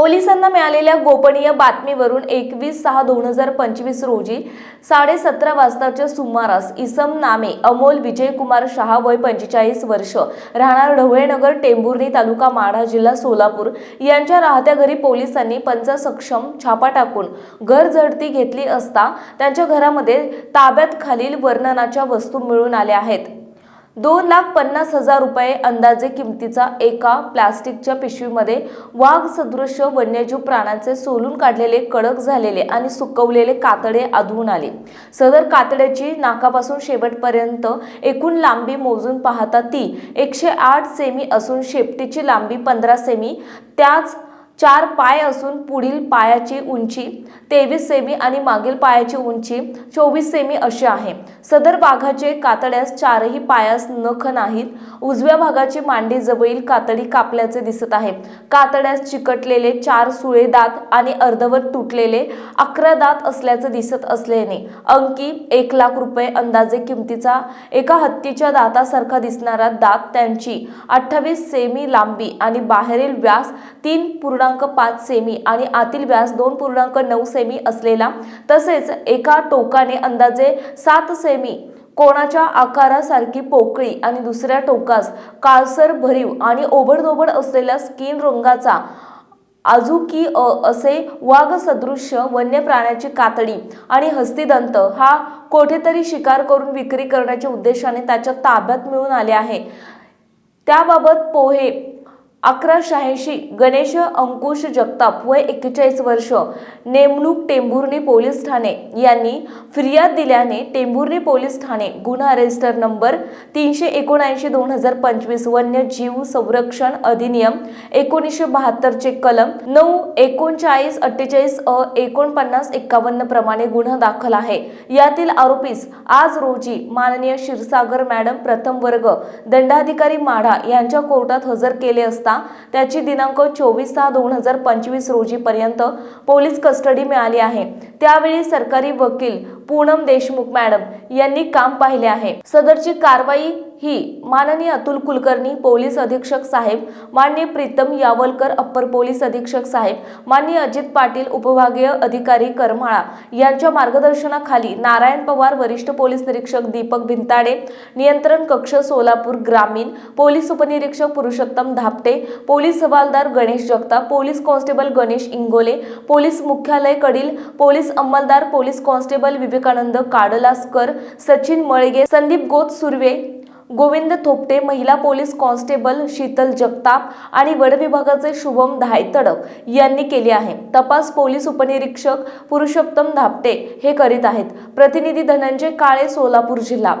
पोलिसांना मिळालेल्या गोपनीय बातमीवरून एकवीस सहा दोन हजार पंचवीस रोजी साडेसतरा वाजताच्या सुमारास इसम नामे अमोल विजयकुमार शहा वय पंचेचाळीस वर्ष राहणार ढवळेनगर टेंभुर्णी तालुका माढा जिल्हा सोलापूर यांच्या राहत्या घरी पोलिसांनी पंचसक्षम छापा टाकून घर झडती घेतली असता त्यांच्या घरामध्ये ताब्यात खालील वर्णनाच्या वस्तू मिळून आल्या आहेत. दोन लाख पन्नास हजार रुपये अंदाजे किमतीचा एका प्लास्टिकच्या पिशवीमध्ये वाघ सदृश वन्यजीव प्राण्याचे सोलून काढलेले कडक झालेले आणि सुकवलेले कातडे आढळून आले. सदर कातड्याची नाकापासून शेवटपर्यंत एकूण लांबी मोजून पाहता ती एकशे आठ सेमी असून शेपटीची लांबी पंधरा सेमी त्याच चार पाय असून पुढील पायाची उंची तेवीस सेमी आणि मागील पायाची उंची चोवीस सेमी अशी आहे. सदर वाघाचे कातड्यास चारही पायास नख नाहीत. उजव्या भागाची मांडी जवळील कातडी कापल्याचे दिसत आहे. कातड्यास चिकटलेले चार सुळे दात आणि अर्धवट तुटलेले अकरा दात असल्याचे दिसत असल्याने अंकी एक लाख रुपये अंदाजे किमतीचा एका हत्तीच्या दातासारखा दिसणारा दात त्यांची अठ्ठावीस सेमी लांबी आणि बाहेरील व्यास तीन पूर्णांक पूर्णांक पाच सेमी आणि आतील व्यास दोन पूर्णांक नऊ सेमी असलेला तसेच एका टोकाने अंदाजे सात सेमी कोणाच्या आकारासारखी पोकळी आणि दुसऱ्या टोकास काळसर भरीव आणि ओबडधोबड असलेल्या स्किन रंगाचा आजुकी अ असे वाघ सदृश्य वन्य प्राण्याची कातडी आणि हस्तिदंत हा कोठेतरी शिकार करून विक्री करण्याच्या उद्देशाने त्याच्या ताब्यात मिळून आले आहे. त्याबाबत पोहे अकरा शहाऐंशी गणेश अंकुश जगताप वय एक्केचाळीस वर्ष. नेमणूक टेंभुर्णी पोलीस ठाणे. यांनी फिर्याद दिल्याने टेंभुर्णी पोलीस ठाणे गुन्हा रजिस्टर नंबर तीनशे एकोणऐंशी दोन हजार पंचवीस वन्यजीव संरक्षण अधिनियम एकोणीसशे बहात्तरचे कलम नऊ एकोणचाळीस अठ्ठेचाळीस अ एकोणपन्नास एक्कावन्न प्रमाणे गुन्हा दाखल आहे. यातील आरोपीस आज रोजी माननीय क्षीरसागर मॅडम प्रथम वर्ग दंडाधिकारी माढा यांच्या कोर्टात हजर केले असता त्याची दिनांक चोवीस सहा दोन हजार पंचवीस रोजी पर्यंत पोलीस कस्टडी मिळाली आहे. त्यावेळी सरकारी वकील पूनम देशमुख मॅडम यांनी काम पाहिले आहे. सदरची कारवाई ही माननीय अतुल कुलकर्णी पोलीस अधीक्षक साहेब मान्य प्रीतम यावलकर अप्पर पोलीस अधीक्षक साहेब मान्य अजित पाटील उपभागीय अधिकारी करमाळा यांच्या मार्गदर्शनाखाली नारायण पवार वरिष्ठ पोलीस निरीक्षक दीपक भिंताडे नियंत्रण कक्ष सोलापूर ग्रामीण पोलीस उपनिरीक्षक पुरुषोत्तम धापटे पोलीस हवालदार Ganesh Jagtap police constable Ganesh Ingole police मुख्यालयकडील police अंमलदार पोलीस कॉन्स्टेबल विवेकानंद काडलासकर सचिन मळगे संदीप गोत सुर्वे गोविंद थोपटे महिला पोलीस कॉन्स्टेबल शीतल जगताप आणि वड विभागाचे शुभम धायतडक यांनी केले आहे. तपास पोलीस उपनिरीक्षक पुरुषोत्तम धापटे हे करीत आहेत. प्रतिनिधी धनंजय काळे सोलापूर जिल्हा.